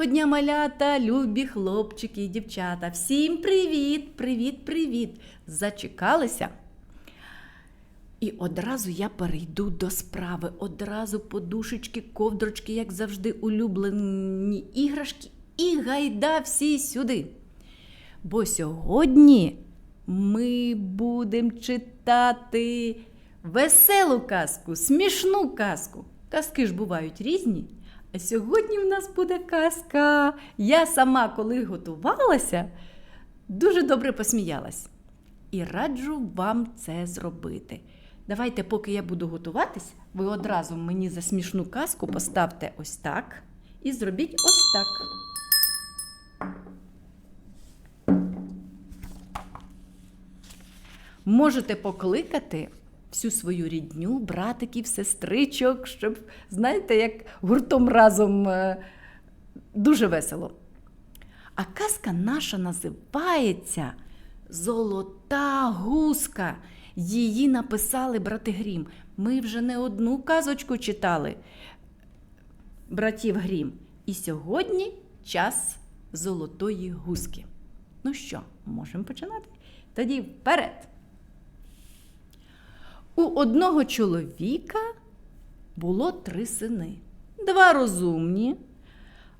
Доброго дня, малята, любі хлопчики і дівчата. Всім привіт, привіт, привіт! Зачекалися? І одразу я перейду до справи. Одразу подушечки, ковдрочки, як завжди, улюблені іграшки, і гайда всі сюди. Бо сьогодні ми будемо читати веселу казку, смішну казку. Казки ж бувають різні. Сьогодні в нас буде казка. Я сама, коли готувалася, дуже добре посміялась. І раджу вам це зробити. Давайте, поки я буду готуватись, ви одразу мені за смішну казку поставте ось так і зробіть ось так. Можете покликати всю свою рідню, братиків, сестричок, щоб, знаєте, як гуртом разом е, дуже весело. А казка наша називається Золота гуска. Її написали брати Грім. Ми вже не одну казочку читали братів Грім. І сьогодні час золотої гуски. Ну що, можемо починати? Тоді вперед! У одного чоловіка було три сини, два розумні,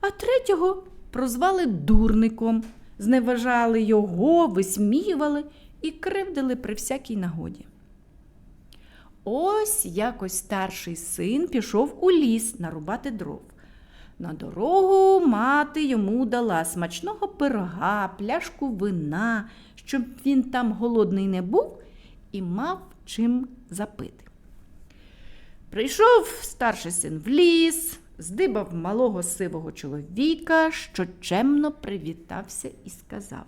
а третього прозвали дурником, зневажали його, висміювали і кривдили при всякій нагоді. Ось якось старший син пішов у ліс нарубати дров. На дорогу мати йому дала смачного пирога, пляшку вина, щоб він там голодний не був і мав чим запити. Прийшов старший син в ліс, здибав малого сивого чоловіка, що чемно привітався і сказав: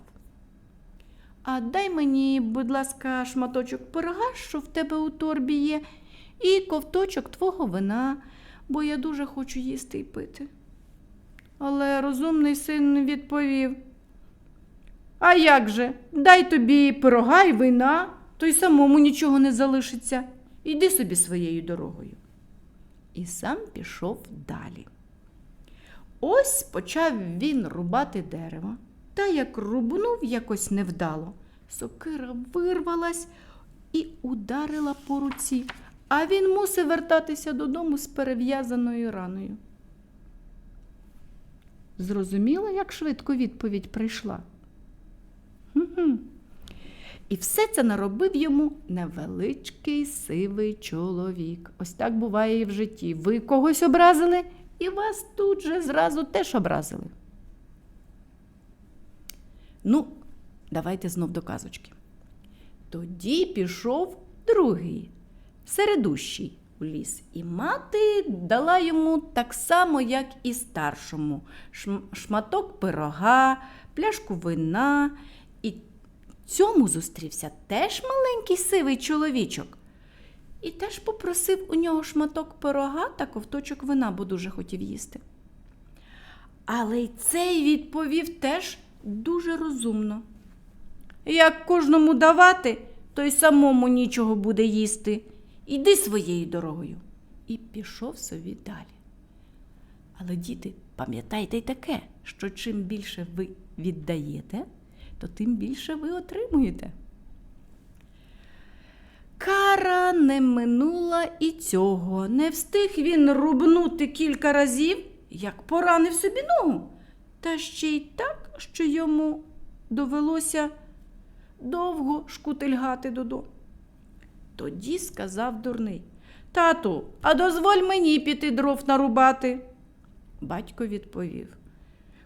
А дай мені, будь ласка, шматочок пирога, що в тебе у торбі є, і ковточок твого вина, бо я дуже хочу їсти і пити. Але розумний син відповів: А як же? Дай тобі пирога й вина, то й самому нічого не залишиться. Іди собі своєю дорогою. І сам пішов далі. Ось почав він рубати дерево, та як рубнув якось невдало. Сокира вирвалась і ударила по руці, а він мусив вертатися додому з перев'язаною раною. Зрозуміла, як швидко відповідь прийшла. Хм-хм. І все це наробив йому невеличкий сивий чоловік. Ось так буває і в житті. Ви когось образили, і вас тут же зразу теж образили. Ну, давайте знов до казочки. Тоді пішов другий, середущий у ліс, і мати дала йому так само, як і старшому, шматок пирога, пляшку вина. І цьому зустрівся теж маленький сивий чоловічок. І теж попросив у нього шматок пирога та ковточок вина, бо дуже хотів їсти. Але й цей відповів теж дуже розумно. Як кожному давати, то й самому нічого буде їсти. Іди своєю дорогою. І пішов собі далі. Але, діти, пам'ятайте й таке, що чим більше ви віддаєте, то тим більше ви отримуєте. Кара не минула і цього. Не встиг він рубнути кілька разів, як поранив собі ногу. Та ще й так, що йому довелося довго шкутильгати додому. Тоді сказав дурний Тату, а дозволь мені піти дров нарубати. Батько відповів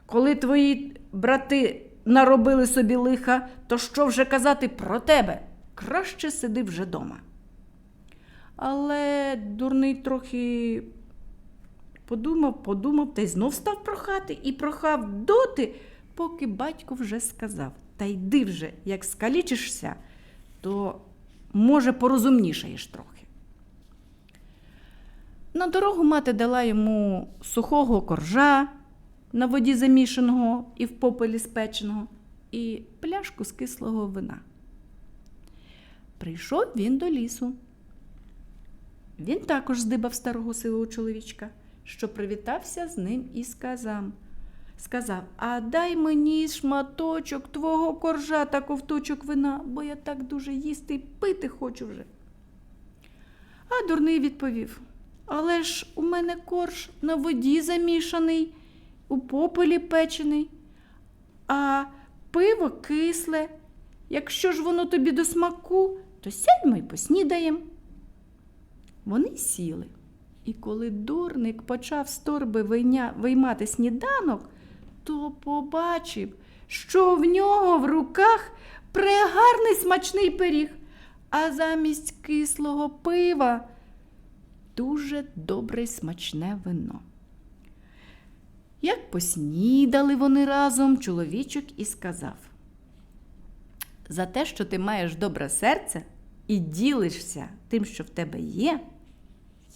Коли твої брати наробили собі лиха, то що вже казати про тебе? Краще сиди вже дома. Але дурний трохи подумав, подумав та й знов став прохати і прохав доти, поки батько вже сказав Та йди вже, як скалічишся, то, може, порозумнішаєш трохи. На дорогу мати дала йому сухого коржа на воді замішаного і в попелі спеченого, і пляшку з кислого вина. Прийшов він до лісу. Він також здибав старого сивого чоловічка, що привітався з ним і сказав сказав: А дай мені шматочок твого коржа та ковточок вина, бо я так дуже їсти і пити хочу вже. А дурний відповів: Але ж у мене корж на воді замішаний, у попелі печений, а пиво кисле. Якщо ж воно тобі до смаку, то сядьмо й поснідаєм. Вони сіли. І коли дурник почав з торби виймати сніданок, то побачив, що в нього в руках прегарний смачний пиріг, а замість кислого пива дуже добре смачне вино. Як поснідали вони разом, чоловічок і сказав: За те, що ти маєш добре серце і ділишся тим, що в тебе є,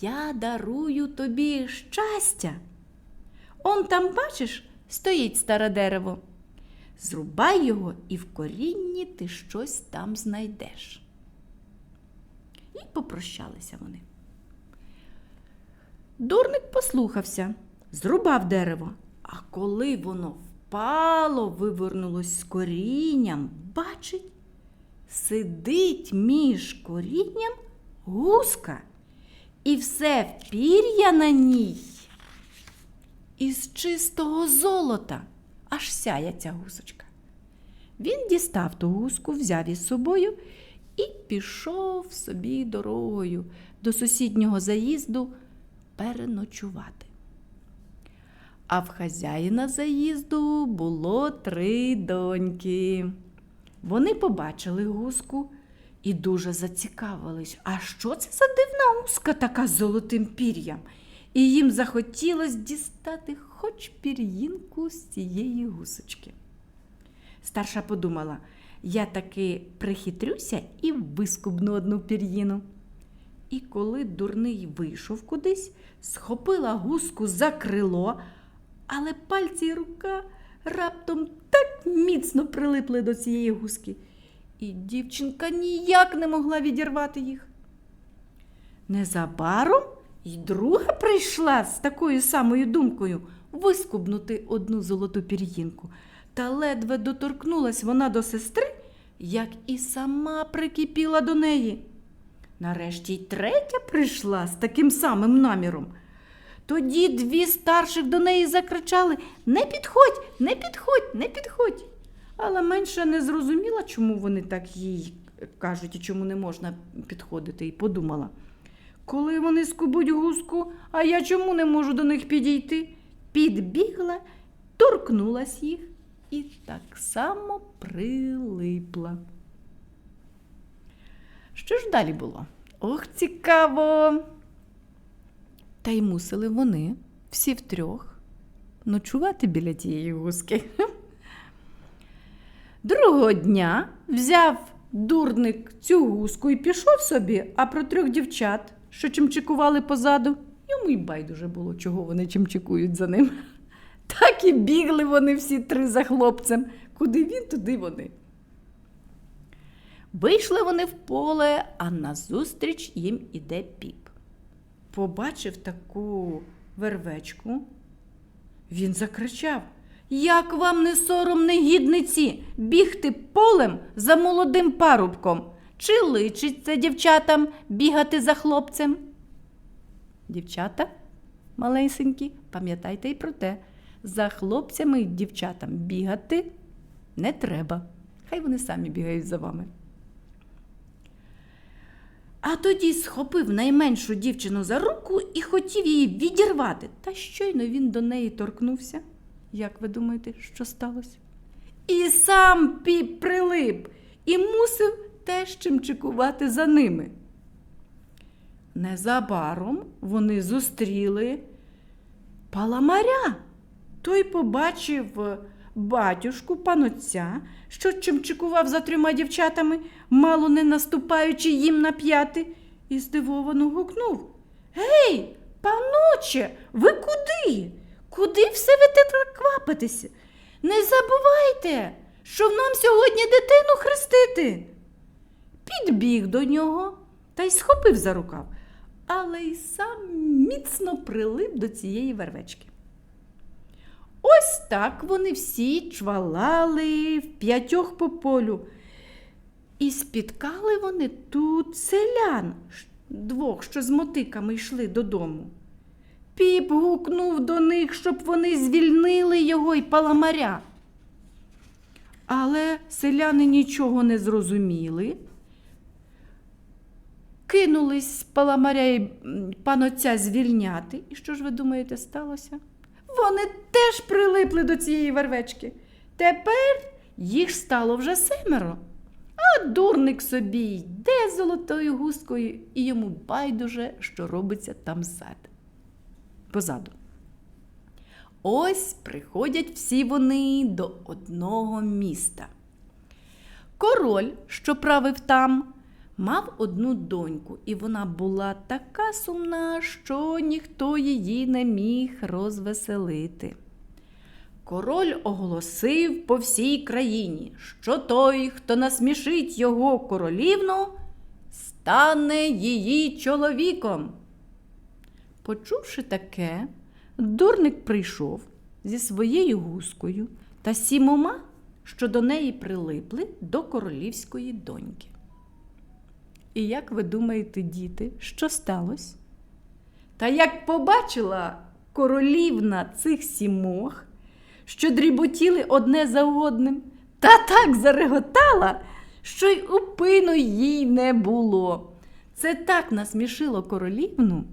я дарую тобі щастя. Он там, бачиш, стоїть старе дерево. Зрубай його, і в корінні ти щось там знайдеш. І попрощалися вони. Дурник послухався, зрубав дерево, а коли воно впало, вивернулось з корінням, бачить, сидить між корінням гуска, і все пір'я на ній із чистого золота, аж сяє ця гусочка. Він дістав ту гуску, взяв із собою і пішов собі дорогою до сусіднього заїзду переночувати. А в хазяїна заїзду було три доньки. Вони побачили гуску і дуже зацікавились, а що це за дивна гуска така з золотим пір'ям? І їм захотілося дістати хоч пір'їнку з цієї гусочки. Старша подумала, я таки прихитрюся і вискубну одну пір'їну. І коли дурний вийшов кудись, схопила гуску за крило, але пальці й рука раптом так міцно прилипли до цієї гуски, і дівчинка ніяк не могла відірвати їх. Незабаром й друга прийшла з такою самою думкою вискубнути одну золоту пір'їнку. Та ледве доторкнулась вона до сестри, як і сама прикипіла до неї. Нарешті й третя прийшла з таким самим наміром. Тоді дві старших до неї закричали Не підходь, не підходь, не підходь. Але менша не зрозуміла, чому вони так їй кажуть і чому не можна підходити, і подумала. Коли вони скубуть гуску, а я чому не можу до них підійти? Підбігла, торкнулась їх і так само прилипла. Що ж далі було? Ох, цікаво. Та й мусили вони всі втрьох ночувати біля тієї гуски. Другого дня взяв дурник цю гуску і пішов собі, а про трьох дівчат, що чимчикували позаду, йому й байдуже було, чого вони чимчикують за ним. Так і бігли вони всі три за хлопцем. Куди він, туди вони. Вийшли вони в поле, а назустріч їм іде піп. Побачив таку вервечку. Він закричав: Як вам не сором, негідниці, бігти полем за молодим парубком? Чи личить це дівчатам бігати за хлопцем? Дівчата малесенькі, пам'ятайте й про те, за хлопцями й дівчатам бігати не треба. Хай вони самі бігають за вами. А тоді схопив найменшу дівчину за руку і хотів її відірвати. Та щойно він до неї торкнувся. Як ви думаєте, що сталося? І сам піп прилип і мусив теж чимчикувати за ними. Незабаром вони зустріли паламаря. Той побачив батюшку панотця, що чимчикував за трьома дівчатами, мало не наступаючи їм на п'яти, і здивовано гукнув. Гей, паноче, ви куди? Куди все ви так квапитеся? Не забувайте, що нам сьогодні дитину хрестити. Підбіг до нього та й схопив за рукав, але й сам міцно прилип до цієї вервечки. Ось так вони всі чвалали в п'ятьох по полю. І спіткали вони тут селян, двох, що з мотиками йшли додому. Піп гукнув до них, щоб вони звільнили його й паламаря. Але селяни нічого не зрозуміли. Кинулись паламаря й панотця звільняти. І що ж ви думаєте, сталося? Вони теж прилипли до цієї вервечки. Тепер їх стало вже семеро. А дурник собі йде золотою густкою, і йому байдуже, що робиться там ззад. Позаду. Ось приходять всі вони до одного міста. Король, що правив там, мав одну доньку, і вона була така сумна, що ніхто її не міг розвеселити. Король оголосив по всій країні, що той, хто насмішить його королівну, стане її чоловіком. Почувши таке, дурник прийшов зі своєю гускою та сімома, що до неї прилипли до королівської доньки. І як ви думаєте, діти, що сталося? Та як побачила королівна цих сімох, що дріботіли одне за одним, та так зареготала, що й упину їй не було. Це так насмішило королівну,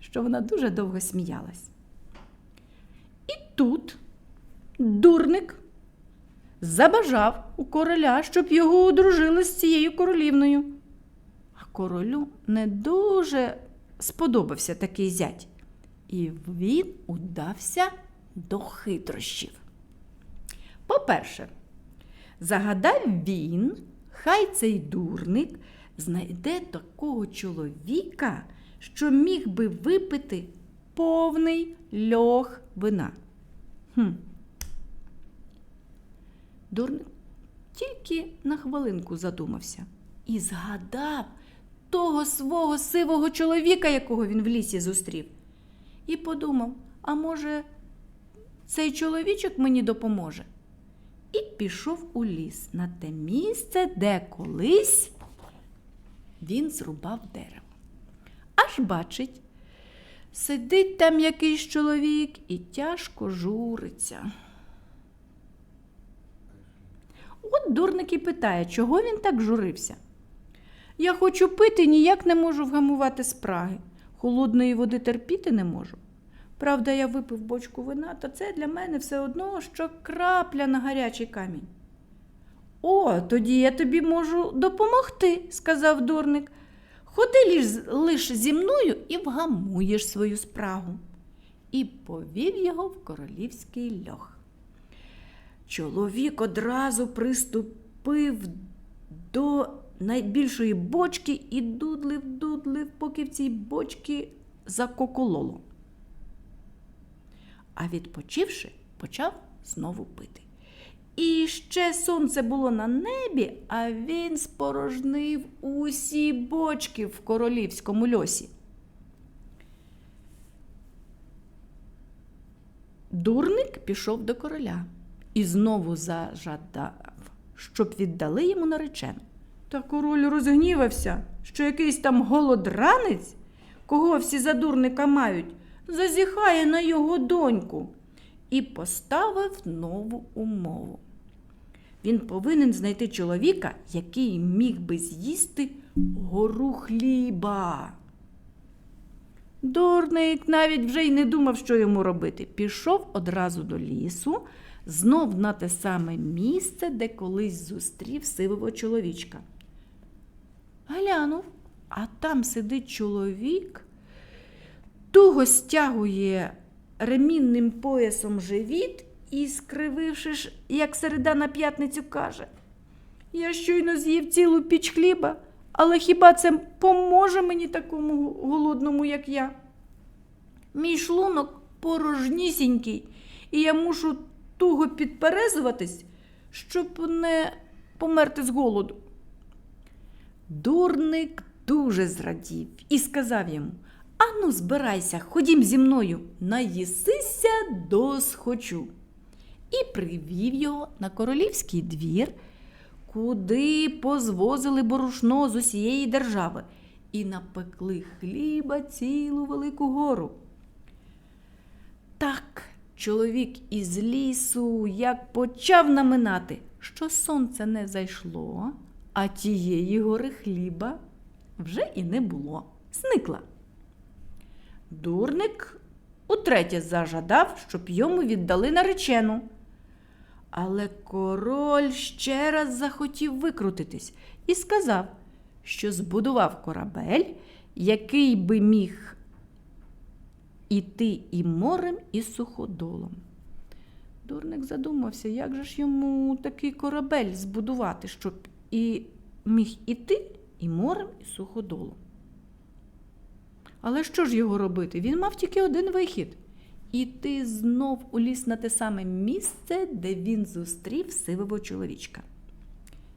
що вона дуже довго сміялась. І тут дурник забажав у короля, щоб його одружили з цією королівною. Королю не дуже сподобався такий зять, і він удався до хитрощів. По-перше, загадав він, хай цей дурник знайде такого чоловіка, що міг би випити повний льох вина. Хм. Дурник тільки на хвилинку задумався і згадав того свого сивого чоловіка, якого він в лісі зустрів, і подумав: а може, цей чоловічок мені допоможе? І пішов у ліс на те місце, де колись він зрубав дерево. Аж бачить, сидить там якийсь чоловік і тяжко журиться. От дурник і питає, чого він так журився. Я хочу пити, ніяк не можу вгамувати спраги. Холодної води терпіти не можу. Правда, я випив бочку вина, та це для мене все одно, що крапля на гарячий камінь. О, тоді я тобі можу допомогти, сказав дурник. Ходи лиш, зі мною і вгамуєш свою спрагу. І повів його в королівський льох. Чоловік одразу приступив до найбільшої бочки і дудлив, дудлив, поки в цій бочці закокололо. А відпочивши, почав знову пити. І ще сонце було на небі, а він спорожнив усі бочки в королівському льосі. Дурник пішов до короля і знову зажадав, щоб віддали йому наречену. Та король розгнівався, що якийсь там голодранець, кого всі за дурника мають, зазіхає на його доньку і поставив нову умову. Він повинен знайти чоловіка, який міг би з'їсти гору хліба. Дурник навіть вже й не думав, що йому робити. Пішов одразу до лісу, знов на те саме місце, де колись зустрів сивого чоловічка. Глянув, а там сидить чоловік, туго стягує ремінним поясом живіт і, скрививши як середа на п'ятницю, каже: Я щойно з'їв цілу піч хліба, але хіба це поможе мені такому голодному, як я? Мій шлунок порожнісінький, і я мушу туго підперезуватись, щоб не померти з голоду. Дурник дуже зрадів і сказав йому Ану, збирайся, ходім зі мною, наїсися досхочу. і привів його на королівський двір, куди позвозили борошно з усієї держави і напекли хліба цілу велику гору. Так чоловік із лісу як почав наминати, що сонце не зайшло, а тієї гори хліба вже і не було, зникла. Дурник утретє зажадав, щоб йому віддали наречену. Але король ще раз захотів викрутитись і сказав, що збудував корабель, який би міг іти і морем, і суходолом. Дурник задумався, як же ж йому такий корабель збудувати, щоб і міг іти і морем, і суходолом. Але що ж його робити? Він мав тільки один вихід іти знов у ліс на те саме місце, де він зустрів сивого чоловічка.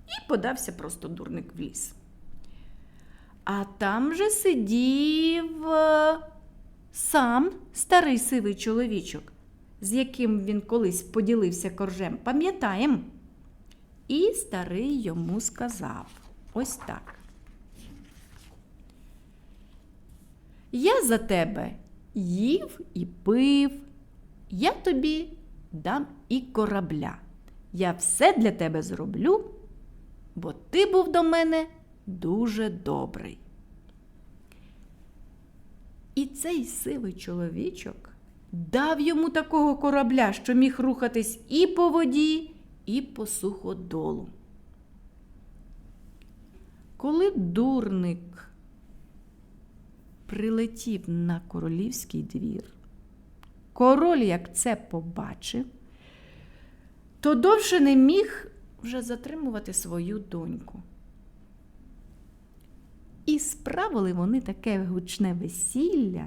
І подався просто дурник в ліс. А там же сидів е, сам старий сивий чоловічок, з яким він колись поділився коржем, пам'ятаєм? І старий йому сказав ось так. Я за тебе їв і пив, я тобі дам і корабля. Я все для тебе зроблю, бо ти був до мене дуже добрий. І цей сивий чоловічок дав йому такого корабля, що міг рухатись і по воді, і по суходолу. Коли дурник прилетів на королівський двір, король, як це побачив, то довше не міг вже затримувати свою доньку. І справили вони таке гучне весілля.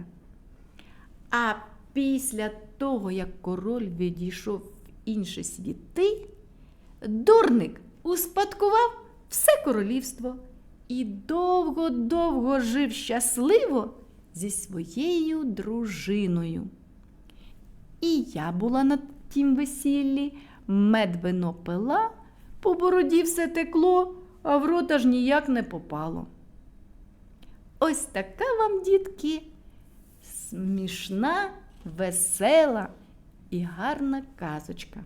А після того, як король відійшов в інші світи, дурник успадкував все королівство і довго-довго жив щасливо зі своєю дружиною. І я була на тім весіллі, мед вино пила, по бороді все текло, а в рот аж ніяк не попало. Ось така вам, дітки, смішна, весела і гарна казочка.